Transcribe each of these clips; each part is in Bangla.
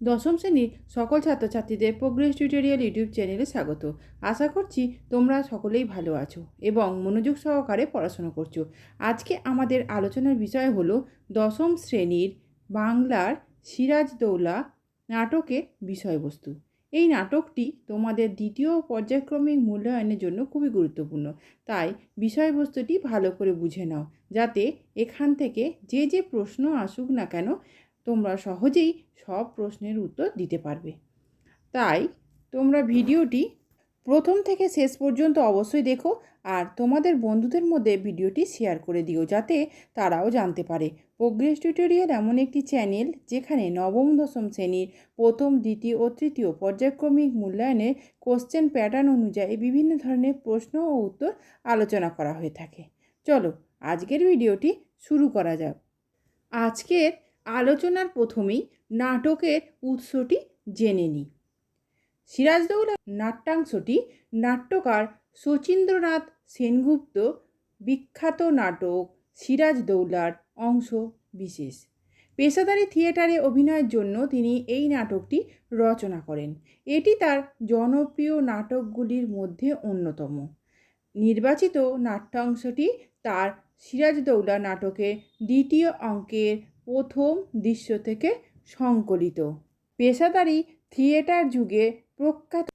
দশম শ্রেণির সকল ছাত্রছাত্রীদের প্রোগ্রেস টিউটোরিয়াল ইউটিউব চ্যানেলে স্বাগত। আশা করছি তোমরা সকলেই ভালো আছো এবং মনোযোগ সহকারে পড়াশোনা করছ। আজকে আমাদের আলোচনার বিষয় হলো দশম শ্রেণির বাংলার সিরাজদৌলা নাটকের বিষয়বস্তু। এই নাটকটি তোমাদের দ্বিতীয় পর্যায়ক্রমিক মূল্যায়নের জন্য খুবই গুরুত্বপূর্ণ। তাই বিষয়বস্তুটি ভালো করে বুঝে নাও, যাতে এখান থেকে যে যে প্রশ্ন আসুক না কেন তোমরা সহজেই সব প্রশ্নের উত্তর দিতে পারবে। তাই তোমরা ভিডিওটি প্রথম থেকে শেষ পর্যন্ত অবশ্যই দেখো আর তোমাদের বন্ধুদের মধ্যে ভিডিওটি শেয়ার করে দিও যাতে তারাও জানতে পারে। প্রোগ্রেস টিউটোরিয়াল এমন একটি চ্যানেল যেখানে নবম, দশম শ্রেণির প্রথম, দ্বিতীয় ও তৃতীয় পর্যায়ক্রমিক মূল্যায়নের কোশ্চেন প্যাটার্ন অনুযায়ী বিভিন্ন ধরনের প্রশ্ন ও উত্তর আলোচনা করা হয়ে থাকে। চলো আজকের ভিডিওটি শুরু করা যাক। আজকের আলোচনার প্রথমেই নাটকের উৎসটি জেনে নিই সিরাজদৌলা নাট্যাংশটি নাট্যকার শচীন্দ্রনাথ সেনগুপ্ত বিখ্যাত নাটক সিরাজদৌলার অংশ বিশেষ। পেশাদারি থিয়েটারে অভিনয়ের জন্য তিনি এই নাটকটি রচনা করেন। এটি তার জনপ্রিয় নাটকগুলির মধ্যে অন্যতম। নির্বাচিত নাট্যাংশটি তার সিরাজদৌলা নাটকের দ্বিতীয় অঙ্কের প্রথম দৃশ্য থেকে সংকলিত। পেশাদারি থিয়েটার যুগে প্রখ্যাত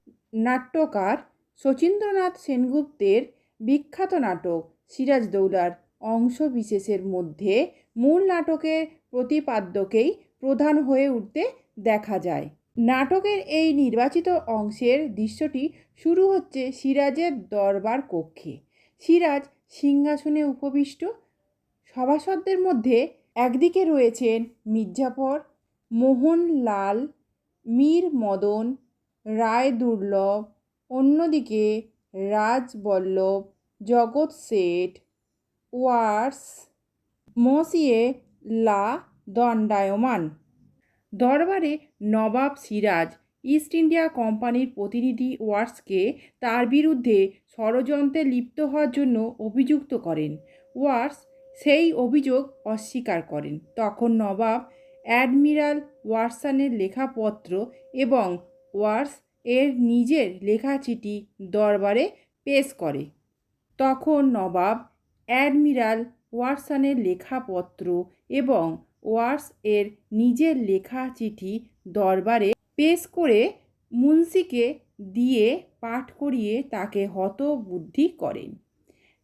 নাট্যকার শচীন্দ্রনাথ সেনগুপ্তের বিখ্যাত নাটক সিরাজদৌলার অংশ বিশেষের মধ্যে মূল নাটকের প্রতিপাদ্যকেই প্রধান হয়ে উঠতে দেখা যায়। নাটকের এই নির্বাচিত অংশের দৃশ্যটি শুরু হচ্ছে সিরাজের দরবার কক্ষে। সিরাজ সিংহাসনে উপবিষ্ট, সভাসদদের মধ্যে একদিকে রয়েছেন মির্জাফর, মোহনলাল, মীর মদন, রায় দুর্লভ, অন্যদিকে রাজবল্লভ, জগৎ শেঠ, ওয়ার্স মসিয়ে লা দণ্ডায়মান। দরবারে নবাব সিরাজ, ইস্ট ইন্ডিয়া কোম্পানির প্রতিনিধি ওয়ার্সকে তার বিরুদ্ধে ষড়যন্ত্রে লিপ্ত হওয়ার জন্য অভিযুক্ত করেন। ওয়ার্স সেই অভিযোগ অস্বীকার করেন। তখন নবাব অ্যাডমিরাল ওয়াটসনের লেখাপত্র এবং ওয়ার্স এর নিজের লেখা চিঠি দরবারে পেশ করে। তখন নবাব অ্যাডমিরাল ওয়াটসনের লেখাপত্র এবং ওয়ার্স এর নিজের লেখা চিঠি দরবারে পেশ করে মুন্সিকে দিয়ে পাঠ করিয়ে তাকে হতবুদ্ধি করেন।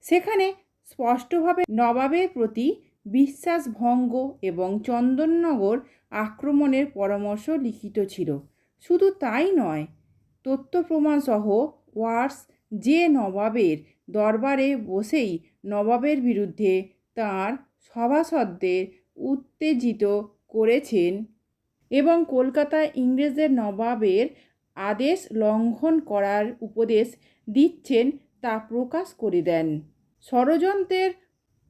সেখানে স্পষ্টভাবে নবাবের প্রতি বিশ্বাসভঙ্গ এবং চন্দননগর আক্রমণের পরামর্শ লিখিত ছিল। শুধু তাই নয় তথ্য প্রমাণসহ ওয়ার্স যে নবাবের দরবারে বসেই নবাবের বিরুদ্ধে তার সভাসদদের উত্তেজিত করেছেন এবং কলকাতায় ইংরেজদের নবাবের আদেশ লঙ্ঘন করার উপদেশ দিচ্ছেন তা প্রকাশ করে দেন। ষড়যন্ত্রের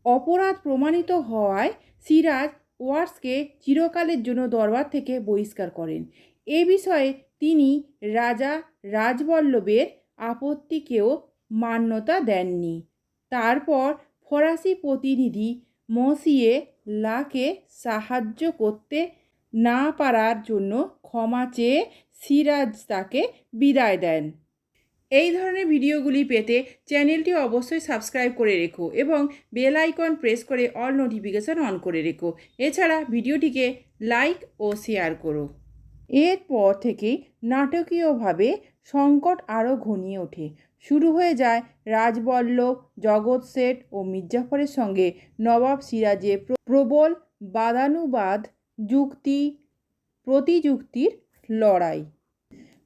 অপরাধ প্রমাণিত হওয়ায় সিরাজ ওয়ার্সকে চিরকালের জন্য দরবার থেকে বহিষ্কার করেন। এ বিষয়ে তিনি রাজা রাজবল্লভের আপত্তিকেও মান্যতা দেননি। তারপর ফরাসি প্রতিনিধি মসিয়ে লাকে সাহায্য করতে না পারার জন্য ক্ষমা চেয়ে সিরাজ তাকে বিদায় দেন। এই ধরনের ভিডিওগুলি পেতে চ্যানেলটি অবশ্যই সাবস্ক্রাইব করে রেখো এবং বেল আইকন প্রেস করে অল নোটিফিকেশান অন করে রেখো। এছাড়া ভিডিওটিকে লাইক ও শেয়ার করো। এরপর থেকেই নাটকীয়ভাবে সংকট আরও ঘনিয়ে ওঠে। শুরু হয়ে যায় রাজবল্লভ, জগৎ শেঠ ও মির্জাফরের সঙ্গে নবাব সিরাজের প্রবল বাদানুবাদ যুক্তি, প্রতিযুক্তির লড়াই।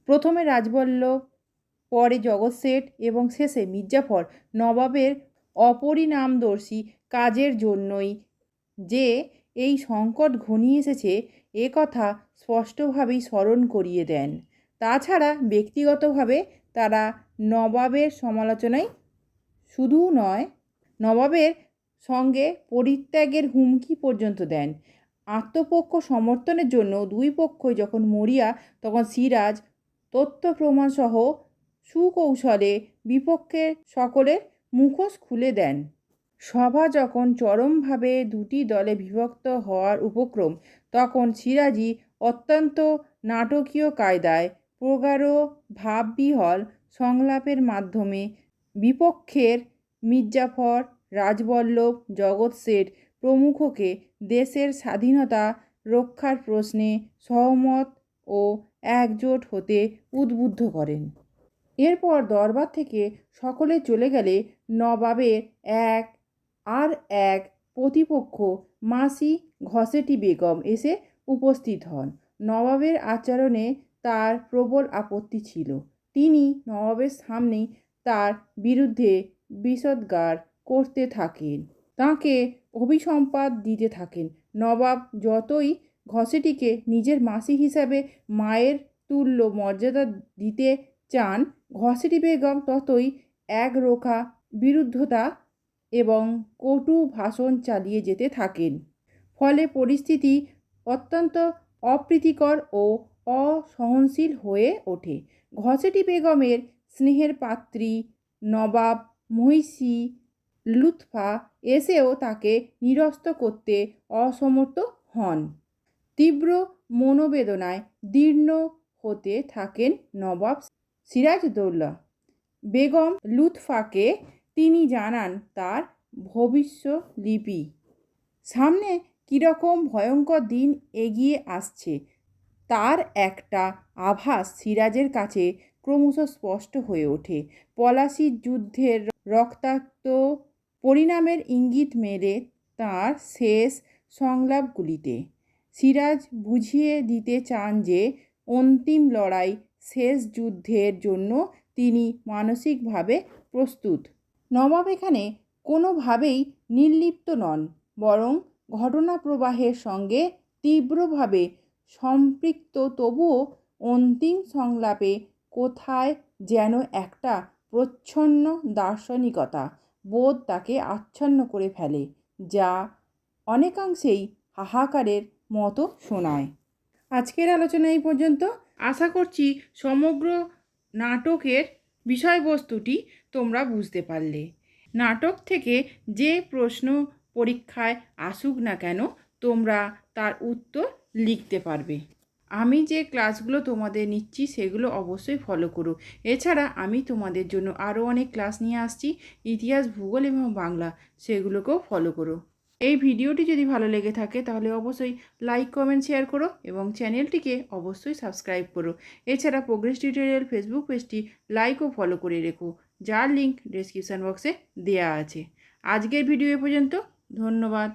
প্রথমে রাজবল্লভ পরে জগৎ শেঠ এবং শেষে মির্জাফর নবাবের অপরিণামদর্শী কাজের জন্যই যে এই সংকট ঘনিয়ে এসেছে, এ কথা স্পষ্টভাবেই স্মরণ করিয়ে দেন। তাছাড়া ব্যক্তিগতভাবে তারা নবাবের সমালোচনায় শুধু নয়, নবাবের সঙ্গে পরিত্যাগের হুমকি পর্যন্ত দেন। আত্মপক্ষ সমর্থনের জন্য দুই পক্ষই যখন মরিয়া, তখন সিরাজ তথ্য প্রমাণসহ সুকৌশলে বিপক্ষের সকলের মুখোশ খুলে দেন। সভা যখন চরমভাবে দুটি দলে বিভক্ত হওয়ার উপক্রম, তখন সিরাজি অত্যন্ত নাটকীয় কায়দায় প্রগাঢ় ভাববিহল সংলাপের মাধ্যমে বিপক্ষের মির্জাফর রাজবল্লভ জগৎ শেঠ প্রমুখকে দেশের স্বাধীনতা রক্ষার প্রশ্নে সহমত ও একজোট হতে উদ্বুদ্ধ করেন। এরপর দরবার থেকে সকলে চলে গেলে নবাবের এক আর এক প্রতিপক্ষ মাসি ঘসেটি বেগম এসে উপস্থিত হন। নবাবের আচরণে তার প্রবল আপত্তি ছিল। তিনি নবাবের সামনেই তার বিরুদ্ধে বিষদগার করতে থাকেন। তাকে অভিসম্পাদ দিতে থাকেন। নবাব যতই ঘসেটিকে নিজের মাসি হিসাবে মায়ের তুল্য মর্যাদা দিতে চান ঘসেটি বেগম ততই একরোখা বিরুদ্ধতা এবং কটু ভাষণ চালিয়ে যেতে থাকেন। ফলে পরিস্থিতি অত্যন্ত অপ্রীতিকর ও অসহনশীল হয়ে ওঠে। ঘসেটি বেগমের স্নেহের পাত্রী নবাব মহিষী লুৎফা এসেও তাকে নিরস্ত করতে অসমর্থ হন। তীব্র মনোবেদনায় দীর্ণ হতে থাকেন নবাব সিরাজদৌল্লা বেগম লুৎফাকে তিনি জানান তার ভবিষ্যলিপি সামনে কীরকম ভয়ঙ্কর দিন এগিয়ে আসছে, তার একটা আভাস সিরাজের কাছে ক্রমশ স্পষ্ট হয়ে ওঠে। পলাশি যুদ্ধের রক্তাক্ত পরিণামের ইঙ্গিত মেরে তার শেষ সংলাপগুলিতে। সিরাজ বুঝিয়ে দিতে চান যে, অন্তিম লড়াই শেষ যুদ্ধের জন্য তিনি মানসিকভাবে প্রস্তুত। নবাব এখানে কোনোভাবেই নির্লিপ্ত নন, বরং ঘটনা প্রবাহের সঙ্গে তীব্রভাবে সম্পৃক্ত, তবুও অন্তিম সংলাপে কোথায় যেন একটা প্রচ্ছন্ন দার্শনিকতা বোধ তাকে আচ্ছন্ন করে ফেলে, যা অনেকাংশেই হাহাকারের মতো শোনায়। আজকের আলোচনা এই পর্যন্ত। আশা করছি সমগ্র নাটকের বিষয়বস্তুটি তোমরা বুঝতে পারলে। নাটক থেকে যে প্রশ্ন পরীক্ষায় আসুক না কেন, তোমরা তার উত্তর লিখতে পারবে। আমি যে ক্লাসগুলো তোমাদের নিচ্ছি, সেগুলো অবশ্যই ফলো করো। এছাড়া আমি তোমাদের জন্য আরও অনেক ক্লাস নিয়ে আসছি, ইতিহাস, ভূগোল এবং বাংলা, সেগুলোকেও ফলো করো। এই ভিডিওটি যদি ভালো লেগে থাকে তাহলে অবশ্যই লাইক, কমেন্ট, শেয়ার করো এবং চ্যানেলটিকে অবশ্যই সাবস্ক্রাইব করো। এছাড়া প্রোগ্রেস টিউটোরিয়াল ফেসবুক পেজটি লাইক ও ফলো করে রেখো, যার লিঙ্ক ডেসক্রিপশান বক্সে দেওয়া আছে। আজকের ভিডিও এ পর্যন্ত, ধন্যবাদ।